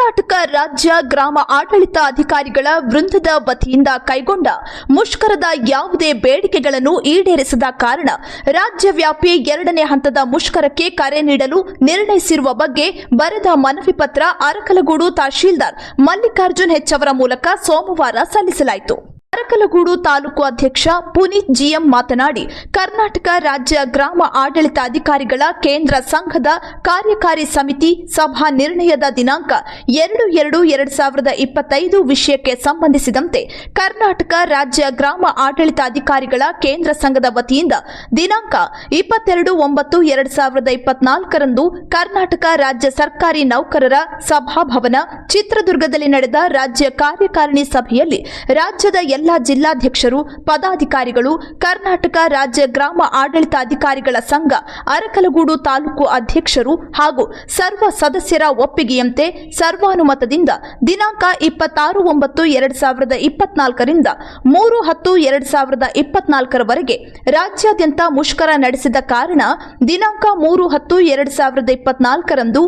ಕರ್ನಾಟಕ ರಾಜ್ಯ ಗ್ರಾಮ ಆಡಳಿತ ಅಧಿಕಾರಿಗಳ ವೃಂದದ ವತಿಯಿಂದ ಕೈಗೊಂಡ ಮುಷ್ಕರದ ಯಾವುದೇ ಬೇಡಿಕೆಗಳನ್ನು ಈಡೇರಿಸದ ಕಾರಣ ರಾಜ್ಯವ್ಯಾಪಿ ಎರಡನೇ ಹಂತದ ಮುಷ್ಕರಕ್ಕೆ ಕರೆ ನೀಡಲು ನಿರ್ಣಯಿಸಿರುವ ಬಗ್ಗೆ ಬರೆದ ಮನವಿ ಪತ್ರ ಅರಕಲಗೂಡು ತಹಶೀಲ್ದಾರ್ ಮಲ್ಲಿಕಾರ್ಜುನ್ ಹೆಚ್ ಅವರ ಮೂಲಕ ಸೋಮವಾರ ಸಲ್ಲಿಸಲಾಯಿತು. ಅರಕಲಗೂಡು ತಾಲೂಕು ಅಧ್ಯಕ್ಷ ಪುನೀತ್ ಜಿಎಂ ಮಾತನಾಡಿ, ಕರ್ನಾಟಕ ರಾಜ್ಯ ಗ್ರಾಮ ಆಡಳಿತಾಧಿಕಾರಿಗಳ ಕೇಂದ್ರ ಸಂಘದ ಕಾರ್ಯಕಾರಿ ಸಮಿತಿ ಸಭಾ ನಿರ್ಣಯದ ದಿನಾಂಕ ಎರಡು ಎರಡು ಎರಡು ಸಾವಿರದ ಇಪ್ಪತ್ತೈದು ವಿಷಯಕ್ಕೆ ಸಂಬಂಧಿಸಿದಂತೆ ಕರ್ನಾಟಕ ರಾಜ್ಯ ಗ್ರಾಮ ಆಡಳಿತಾಧಿಕಾರಿಗಳ ಕೇಂದ್ರ ಸಂಘದ ವತಿಯಿಂದ ದಿನಾಂಕ ಇಪ್ಪತ್ತೆರಡು ಒಂಬತ್ತು ಎರಡು ಸಾವಿರದ ಇಪ್ಪತ್ನಾಲ್ಕರಂದು ಕರ್ನಾಟಕ ರಾಜ್ಯ ಸರ್ಕಾರಿ ನೌಕರರ ಸಭಾಭವನ ಚಿತ್ರದುರ್ಗದಲ್ಲಿ ನಡೆದ ರಾಜ್ಯ ಕಾರ್ಯಕಾರಿಣಿ ಸಭೆಯಲ್ಲಿ ರಾಜ್ಯದ ಎಲ್ಲಾ ಜಿಲ್ಲಾಧ್ಯಕ್ಷರು, ಪದಾಧಿಕಾರಿಗಳು, ಕರ್ನಾಟಕ ರಾಜ್ಯ ಗ್ರಾಮ ಆಡಳಿತ ಅಧಿಕಾರಿಗಳ ಸಂಘ, ಅರಕಲಗೂಡು ತಾಲೂಕು ಅಧ್ಯಕ್ಷರು ಹಾಗೂ ಸರ್ವ ಸದಸ್ಯರ ಒಪ್ಪಿಗೆಯಂತೆ ಸರ್ವಾನುಮತದಿಂದ ದಿನಾಂಕ ಇಪ್ಪತ್ತಾರು ಒಂಬತ್ತು ಎರಡು ಸಾವಿರದ ಇಪ್ಪತ್ನಾಲ್ಕರಿಂದ ಮೂರು ಹತ್ತು ಎರಡು ಸಾವಿರದ ಇಪ್ಪತ್ನಾಲ್ಕರವರೆಗೆ ರಾಜ್ಯಾದ್ಯಂತ ಮುಷ್ಕರ ನಡೆಸಿದ ಕಾರಣ ದಿನಾಂಕ ಮೂರು ಹತ್ತು ಎರಡು ಸಾವಿರದ ಇಪ್ಪತ್ನಾಲ್ಕರಂದು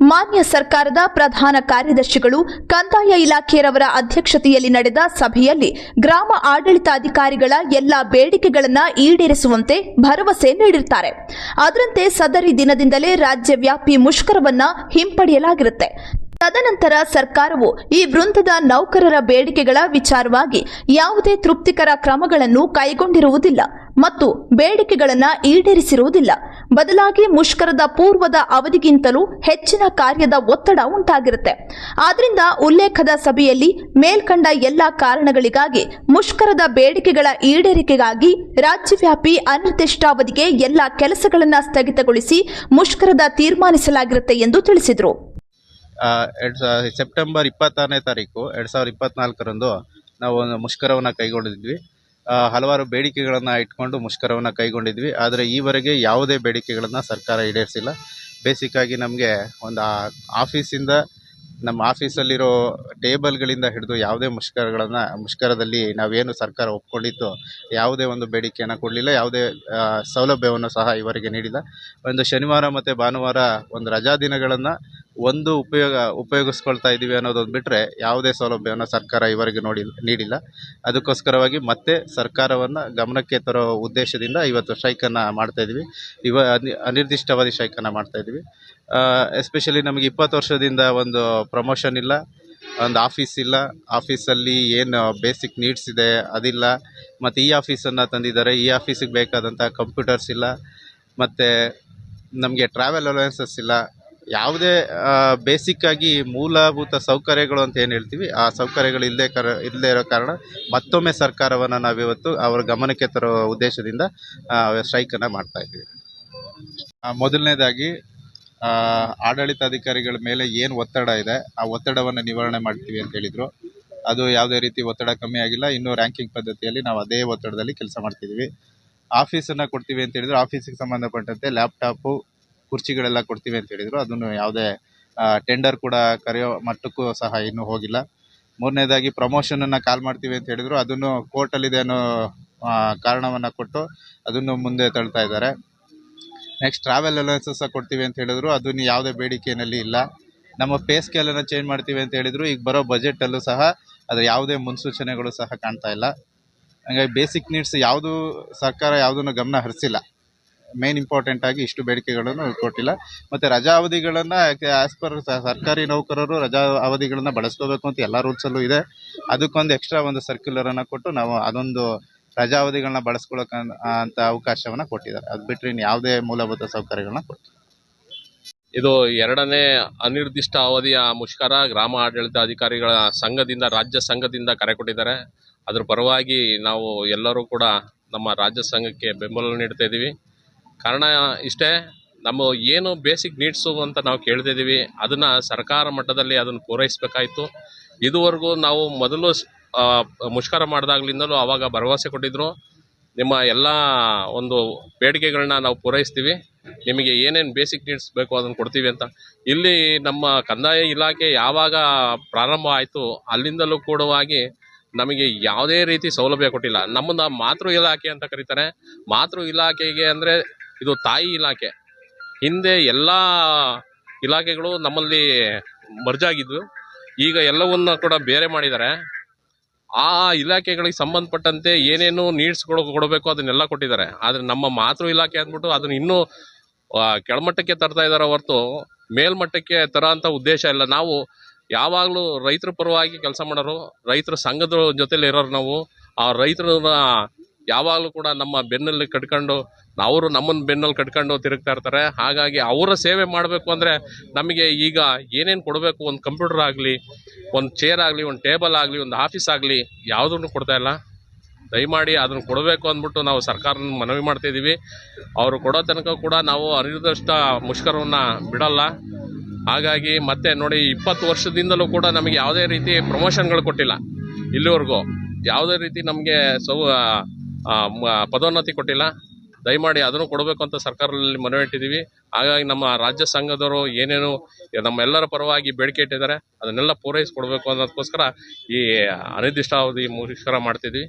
ಮಾನ್ಯ ಸರ್ಕಾರದ ಪ್ರಧಾನ ಕಾರ್ಯದರ್ಶಿಗಳು ಕಂದಾಯ ಇಲಾಖೆಯವರ ಅಧ್ಯಕ್ಷತೆಯಲ್ಲಿ ನಡೆದ ಸಭೆಯಲ್ಲಿ ಗ್ರಾಮ ಆಡಳಿತಾಧಿಕಾರಿಗಳ ಎಲ್ಲ ಬೇಡಿಕೆಗಳನ್ನು ಈಡೇರಿಸುವಂತೆ ಭರವಸೆ ನೀಡಿರುತ್ತಾರೆ. ಅದರಂತೆ ಸದರಿ ದಿನದಿಂದಲೇ ರಾಜ್ಯವ್ಯಾಪಿ ಮುಷ್ಕರವನ್ನು ಹಿಂಪಡೆಯಲಾಗಿರುತ್ತೆ. ತದನಂತರ ಸರ್ಕಾರವು ಈ ವೃಂದದ ನೌಕರರ ಬೇಡಿಕೆಗಳ ವಿಚಾರವಾಗಿ ಯಾವುದೇ ತೃಪ್ತಿಕರ ಕ್ರಮಗಳನ್ನು ಕೈಗೊಂಡಿರುವುದಿಲ್ಲ ಮತ್ತು ಬೇಡಿಕೆಗಳನ್ನು ಈಡೇರಿಸಿರುವುದಿಲ್ಲ. ಬದಲಾಗಿ ಮುಷ್ಕರದ ಪೂರ್ವದ ಅವಧಿಗಿಂತಲೂ ಹೆಚ್ಚಿನ ಕಾರ್ಯದ ಒತ್ತಡ ಉಂಟಾಗಿರುತ್ತೆ. ಆದ್ರಿಂದ ಉಲ್ಲೇಖದ ಸಭೆಯಲ್ಲಿ ಮೇಲ್ಕಂಡ ಎಲ್ಲ ಕಾರಣಗಳಿಗಾಗಿ ಮುಷ್ಕರದ ಬೇಡಿಕೆಗಳ ಈಡೇರಿಕೆಗಾಗಿ ರಾಜ್ಯವ್ಯಾಪಿ ಅನಿರ್ದಿಷ್ಟಾವಧಿಗೆ ಎಲ್ಲ ಕೆಲಸಗಳನ್ನು ಸ್ಥಗಿತಗೊಳಿಸಿ ಮುಷ್ಕರದ ತೀರ್ಮಾನಿಸಲಾಗಿರುತ್ತೆ ಎಂದು ತಿಳಿಸಿದರು. ಎರಡು ಸಾವಿರ ಸೆಪ್ಟೆಂಬರ್ ಇಪ್ಪತ್ತಾರನೇ ತಾರೀಕು ಎರಡು ಸಾವಿರದ ಇಪ್ಪತ್ತ್ನಾಲ್ಕರಂದು ನಾವು ಒಂದು ಮುಷ್ಕರವನ್ನು ಕೈಗೊಂಡಿದ್ವಿ. ಹಲವಾರು ಬೇಡಿಕೆಗಳನ್ನು ಇಟ್ಕೊಂಡು ಮುಷ್ಕರವನ್ನು ಕೈಗೊಂಡಿದ್ವಿ. ಆದರೆ ಈವರೆಗೆ ಯಾವುದೇ ಬೇಡಿಕೆಗಳನ್ನು ಸರ್ಕಾರ ಈಡೇರಿಸಿಲ್ಲ. ಬೇಸಿಕ್ಕಾಗಿ ನಮಗೆ ಒಂದು ಆಫೀಸಿಂದ ನಮ್ಮ ಆಫೀಸಲ್ಲಿರೋ ಟೇಬಲ್ಗಳಿಂದ ಹಿಡಿದು ಯಾವುದೇ ಮುಷ್ಕರಗಳನ್ನು, ಮುಷ್ಕರದಲ್ಲಿ ನಾವೇನು ಸರ್ಕಾರ ಒಪ್ಕೊಂಡಿತ್ತು ಯಾವುದೇ ಒಂದು ಬೇಡಿಕೆಯನ್ನು ಕೊಡಲಿಲ್ಲ. ಯಾವುದೇ ಸೌಲಭ್ಯವನ್ನು ಸಹ ಇವರಿಗೆ ನೀಡಿಲ್ಲ. ಒಂದು ಶನಿವಾರ ಮತ್ತು ಭಾನುವಾರ ಒಂದು ರಜಾ ದಿನಗಳನ್ನು ಒಂದು ಉಪಯೋಗ, ಉಪಯೋಗಿಸ್ಕೊಳ್ತಾ ಇದ್ದೀವಿ ಅನ್ನೋದೊಂದು ಬಿಟ್ಟರೆ ಯಾವುದೇ ಸೌಲಭ್ಯವನ್ನು ಸರ್ಕಾರ ಈವರೆಗೆ ನೋಡಿ, ನೀಡಿಲ್ಲ. ಅದಕ್ಕೋಸ್ಕರವಾಗಿ ಮತ್ತೆ ಸರ್ಕಾರವನ್ನು ಗಮನಕ್ಕೆ ತರೋ ಉದ್ದೇಶದಿಂದ ಇವತ್ತು ಸ್ಟ್ರೈಕನ್ನು ಮಾಡ್ತಾ ಇದ್ದೀವಿ ಇವ, ಅನಿ, ಅನಿರ್ದಿಷ್ಟಾವಧಿ ಸ್ಟ್ರೈಕನ್ನು ಮಾಡ್ತಾ ಇದ್ದೀವಿ ಎಸ್ಪೆಷಲಿ ನಮಗೆ ಇಪ್ಪತ್ತು ವರ್ಷದಿಂದ ಒಂದು ಪ್ರಮೋಷನ್ ಇಲ್ಲ, ಒಂದು ಆಫೀಸ್ ಇಲ್ಲ. ಆಫೀಸಲ್ಲಿ ಏನು ಬೇಸಿಕ್ ನೀಡ್ಸ್ ಇದೆ, ಅದಿಲ್ಲ. ಮತ್ತು ಈ ಆಫೀಸನ್ನು ತಂದಿದ್ದಾರೆ. ಈ ಆಫೀಸಿಗೆ ಬೇಕಾದಂಥ ಕಂಪ್ಯೂಟರ್ಸ್ ಇಲ್ಲ. ಮತ್ತು ನಮಗೆ ಟ್ರಾವೆಲ್ ಅಲೋಯನ್ಸಸ್ ಇಲ್ಲ. ಯಾವುದೇ ಬೇಸಿಕ್ ಆಗಿ ಮೂಲಭೂತ ಸೌಕರ್ಯಗಳು ಅಂತ ಏನು ಹೇಳ್ತೀವಿ, ಆ ಸೌಕರ್ಯಗಳು ಇಲ್ಲದೆ ಕರ, ಇಲ್ಲದೆ ಇರೋ ಕಾರಣ ಮತ್ತೊಮ್ಮೆ ಸರ್ಕಾರವನ್ನು ನಾವಿವತ್ತು ಅವರ ಗಮನಕ್ಕೆ ತರೋ ಉದ್ದೇಶದಿಂದ ಸ್ಟ್ರೈಕನ್ನು ಮಾಡ್ತಾ ಇದ್ದೀವಿ. ಮೊದಲನೇದಾಗಿ ಆಡಳಿತಾಧಿಕಾರಿಗಳ ಮೇಲೆ ಏನು ಒತ್ತಡ ಇದೆ, ಆ ಒತ್ತಡವನ್ನು ನಿವಾರಣೆ ಮಾಡ್ತೀವಿ ಅಂತ ಹೇಳಿದರು. ಅದು ಯಾವುದೇ ರೀತಿ ಒತ್ತಡ ಕಮ್ಮಿ ಆಗಿಲ್ಲ, ಇನ್ನೂ ರ್ಯಾಂಕಿಂಗ್ ಪದ್ಧತಿಯಲ್ಲಿ ನಾವು ಅದೇ ಒತ್ತಡದಲ್ಲಿ ಕೆಲಸ ಮಾಡ್ತಿದ್ದೀವಿ. ಆಫೀಸನ್ನು ಕೊಡ್ತೀವಿ ಅಂತ ಹೇಳಿದ್ರು, ಆಫೀಸಿಗೆ ಸಂಬಂಧಪಟ್ಟಂತೆ ಲ್ಯಾಪ್ಟಾಪು ಕುರ್ಚಿಗಳೆಲ್ಲ ಕೊಡ್ತೀವಿ ಅಂತ ಹೇಳಿದರು. ಅದನ್ನು ಯಾವುದೇ ಟೆಂಡರ್ ಕೂಡ ಕರೆಯೋ ಮಟ್ಟಕ್ಕೂ ಸಹ ಇನ್ನೂ ಹೋಗಿಲ್ಲ. ಮೂರನೇದಾಗಿ ಪ್ರಮೋಷನನ್ನು ಕಾಲ್ ಮಾಡ್ತೀವಿ ಅಂತ ಹೇಳಿದ್ರು. ಅದನ್ನು ಕೋರ್ಟಲ್ಲಿದೆ ಅನ್ನೋ ಕಾರಣವನ್ನು ಕೊಟ್ಟು ಅದನ್ನು ಮುಂದೆ ತಳ್ತಾ ಇದ್ದಾರೆ. ನೆಕ್ಸ್ಟ್ ಟ್ರಾವೆಲ್ ಅಲೋನ್ಸಸ್ ಕೊಡ್ತೀವಿ ಅಂತ ಹೇಳಿದ್ರು. ಅದನ್ನು ಯಾವುದೇ ಬೇಡಿಕೆಯಲ್ಲಿ ಇಲ್ಲ. ನಮ್ಮ ಪೇ ಸ್ಕೇಲನ್ನು ಚೇಂಜ್ ಮಾಡ್ತೀವಿ ಅಂತ ಹೇಳಿದ್ರು. ಈಗ ಬರೋ ಬಜೆಟಲ್ಲೂ ಸಹ ಅದು ಯಾವುದೇ ಮುನ್ಸೂಚನೆಗಳು ಸಹ ಕಾಣ್ತಾ ಇಲ್ಲ. ಹಂಗಾಗಿ ಬೇಸಿಕ್ ನೀಡ್ಸ್ ಯಾವುದು ಸರ್ಕಾರ ಯಾವುದನ್ನು ಗಮನ ಹರಿಸಿಲ್ಲ. ಮೇನ್ ಇಂಪಾರ್ಟೆಂಟ್ ಆಗಿ ಇಷ್ಟು ಬೇಡಿಕೆಗಳನ್ನು ಕೊಟ್ಟಿಲ್ಲ. ಮತ್ತೆ ರಜಾ ಅವಧಿಗಳನ್ನು ಆಸ್ ಪರ್ ಸರ್ಕಾರಿ ನೌಕರರು ರಜಾ ಅವಧಿಗಳನ್ನು ಬಳಸ್ಕೋಬೇಕು ಅಂತ ಎಲ್ಲ ರೂಲ್ಸಲ್ಲೂ ಇದೆ. ಅದಕ್ಕೊಂದು ಎಕ್ಸ್ಟ್ರಾ ಒಂದು ಸರ್ಕ್ಯುಲರ್ ಅನ್ನ ಕೊಟ್ಟು ನಾವು ಅದೊಂದು ರಜಾ ಅವಧಿಗಳನ್ನ ಬಳಸ್ಕೊಳಕ್ ಅಂತ ಅವಕಾಶವನ್ನ ಕೊಟ್ಟಿದ್ದಾರೆ. ಅದ್ ಬಿಟ್ಟರೆ ಇನ್ನು ಯಾವುದೇ ಮೂಲಭೂತ ಸೌಕರ್ಯಗಳನ್ನ ಕೊಟ್ಟಿಲ್ಲ ಇದು ಎರಡನೇ ಅನಿರ್ದಿಷ್ಟ ಅವಧಿಯ ಮುಷ್ಕರ ಗ್ರಾಮ ಆಡಳಿತ ಅಧಿಕಾರಿಗಳ ಸಂಘದಿಂದ ರಾಜ್ಯ ಸಂಘದಿಂದ ಕರೆ ಕೊಟ್ಟಿದ್ದಾರೆ. ಅದ್ರ ಪರವಾಗಿ ನಾವು ಎಲ್ಲರೂ ಕೂಡ ನಮ್ಮ ರಾಜ್ಯ ಸಂಘಕ್ಕೆ ಬೆಂಬಲ ನೀಡ್ತಾ ಇದ್ದೀವಿ ಕಾರಣ ಇಷ್ಟೇ, ನಮ್ಮ ಏನು ಬೇಸಿಕ್ ನೀಡ್ಸು ಅಂತ ನಾವು ಕೇಳ್ತಿದ್ದೀವಿ ಅದನ್ನು ಸರ್ಕಾರ ಮಟ್ಟದಲ್ಲಿ ಅದನ್ನು ಪೂರೈಸಬೇಕಾಯಿತು. ಇದುವರೆಗೂ ನಾವು ಮೊದಲು ಮುಷ್ಕರ ಮಾಡಿದಾಗ್ಲಿಂದಲೂ ಆವಾಗ ಭರವಸೆ ಕೊಟ್ಟಿದ್ದರು ನಿಮ್ಮ ಎಲ್ಲ ಒಂದು ಬೇಡಿಕೆಗಳನ್ನ ನಾವು ಪೂರೈಸ್ತೀವಿ. ನಿಮಗೆ ಏನೇನು ಬೇಸಿಕ್ ನೀಡ್ಸ್ ಬೇಕು ಅದನ್ನು ಕೊಡ್ತೀವಿ ಅಂತ. ಇಲ್ಲಿ ನಮ್ಮ ಕಂದಾಯ ಇಲಾಖೆ ಯಾವಾಗ ಪ್ರಾರಂಭ ಆಯಿತು, ಅಲ್ಲಿಂದಲೂ ಕೂಡವಾಗಿ ನಮಗೆ ಯಾವುದೇ ರೀತಿ ಸೌಲಭ್ಯ ಕೊಟ್ಟಿಲ್ಲ. ನಮ್ಮನ್ನು ಮಾತೃ ಇಲಾಖೆ ಅಂತ ಕರೀತಾರೆ. ಮಾತೃ ಇಲಾಖೆಗೆ ಅಂದರೆ ಇದು ತಾಯಿ ಇಲಾಖೆ. ಹಿಂದೆ ಎಲ್ಲ ಇಲಾಖೆಗಳು ನಮ್ಮಲ್ಲಿ ಮರ್ಜ್ ಆಗಿದ್ವು ಈಗ ಎಲ್ಲವನ್ನ ಕೂಡ ಬೇರೆ ಮಾಡಿದ್ದಾರೆ. ಆ ಇಲಾಖೆಗಳಿಗೆ ಸಂಬಂಧಪಟ್ಟಂತೆ ಏನೇನು ನೀಡ್ಸ್ಗಳು ಕೊಡಬೇಕು ಅದನ್ನೆಲ್ಲ ಕೊಟ್ಟಿದ್ದಾರೆ. ಆದರೆ ನಮ್ಮ ಮಾತೃ ಇಲಾಖೆ ಅಂದ್ಬಿಟ್ಟು ಅದನ್ನ ಇನ್ನೂ ಕೆಳಮಟ್ಟಕ್ಕೆ ತರ್ತಾ ಇದ್ದಾರೆ ಹೊರತು ಮೇಲ್ಮಟ್ಟಕ್ಕೆ ತರೋಂಥ ಉದ್ದೇಶ ಇಲ್ಲ. ನಾವು ಯಾವಾಗಲೂ ರೈತರ ಪರವಾಗಿ ಕೆಲಸ ಮಾಡೋರು, ರೈತರ ಸಂಘದ ಜೊತೆಲಿ ಇರೋರು ನಾವು. ಆ ರೈತರನ್ನ ಯಾವಾಗಲೂ ಕೂಡ ನಮ್ಮ ಬೆನ್ನಲ್ಲಿ ಕಟ್ಕೊಂಡು, ಅವರು ನಮ್ಮನ್ನು ಬೆನ್ನಲ್ಲಿ ಕಟ್ಕೊಂಡು ತಿರುಗ್ತಾ ಇರ್ತಾರೆ. ಹಾಗಾಗಿ ಅವರ ಸೇವೆ ಮಾಡಬೇಕು ಅಂದರೆ ನಮಗೆ ಈಗ ಏನೇನು ಕೊಡಬೇಕು, ಒಂದು ಕಂಪ್ಯೂಟರ್ ಆಗಲಿ, ಒಂದು ಚೇರ್ ಆಗಲಿ, ಒಂದು ಟೇಬಲ್ ಆಗಲಿ, ಒಂದು ಆಫೀಸ್ ಆಗಲಿ, ಯಾವುದನ್ನು ಕೊಡ್ತಾ ಇಲ್ಲ. ದಯಮಾಡಿ ಅದನ್ನು ಕೊಡಬೇಕು ಅಂದ್ಬಿಟ್ಟು ನಾವು ಸರ್ಕಾರನ ಮನವಿ ಮಾಡ್ತಿದ್ದೀವಿ ಅವರು ಕೊಡೋ ತನಕ ಕೂಡ ನಾವು ಅನಿರ್ದಿಷ್ಟ ಮುಷ್ಕರವನ್ನು ಬಿಡಲ್ಲ. ಹಾಗಾಗಿ ಮತ್ತೆ ನೋಡಿ, ಇಪ್ಪತ್ತು ವರ್ಷದಿಂದಲೂ ಕೂಡ ನಮಗೆ ಯಾವುದೇ ರೀತಿ ಪ್ರಮೋಷನ್ಗಳು ಕೊಟ್ಟಿಲ್ಲ. ಇಲ್ಲಿವರೆಗೂ ಯಾವುದೇ ರೀತಿ ನಮಗೆ ಸೌ ಪದೋನ್ನತಿ ಕೊಟ್ಟಿಲ್ಲ. ದಯಮಾಡಿ ಅದನ್ನು ಕೊಡಬೇಕು ಅಂತ ಸರ್ಕಾರದಲ್ಲಿ ಮನವಿ ಇಟ್ಟಿದ್ದೀವಿ. ಹಾಗಾಗಿ ನಮ್ಮ ರಾಜ್ಯ ಸಂಘದವರು ಏನೇನು ನಮ್ಮೆಲ್ಲರ ಪರವಾಗಿ ಬೇಡಿಕೆ ಇಟ್ಟಿದ್ದಾರೆ, ಅದನ್ನೆಲ್ಲ ಪೂರೈಸಿಕೊಡ್ಬೇಕು ಅನ್ನೋದಕ್ಕೋಸ್ಕರ ಈ ಅನಿರ್ದಿಷ್ಟಾವಧಿ ಮುಷ್ಕರ ಮಾಡ್ತಿದ್ವಿ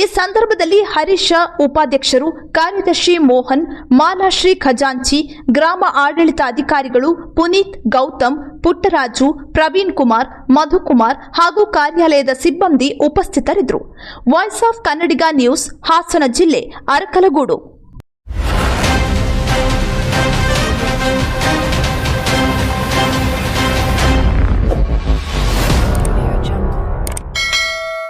ಈ ಸಂದರ್ಭದಲ್ಲಿ ಹರೀಶ ಉಪಾಧ್ಯಕ್ಷರು, ಕಾರ್ಯದರ್ಶಿ ಮೋಹನ್, ಮಾಲಾಶ್ರೀ ಖಜಾಂಚಿ, ಗ್ರಾಮ ಆಡಳಿತ ಅಧಿಕಾರಿಗಳು ಪುನೀತ್ ಗೌತಮ್ ಪುಟ್ಟರಾಜು, ಪ್ರವೀಣ್ ಕುಮಾರ್ ಮಧುಕುಮಾರ್ ಹಾಗೂ ಕಾರ್ಯಾಲಯದ ಸಿಬ್ಬಂದಿ ಉಪಸ್ಥಿತರಿದ್ದರು. Voice of Kannadiga news, Hassan ಜಿಲ್ಲೆ ಅರಕಲಗೂಡು.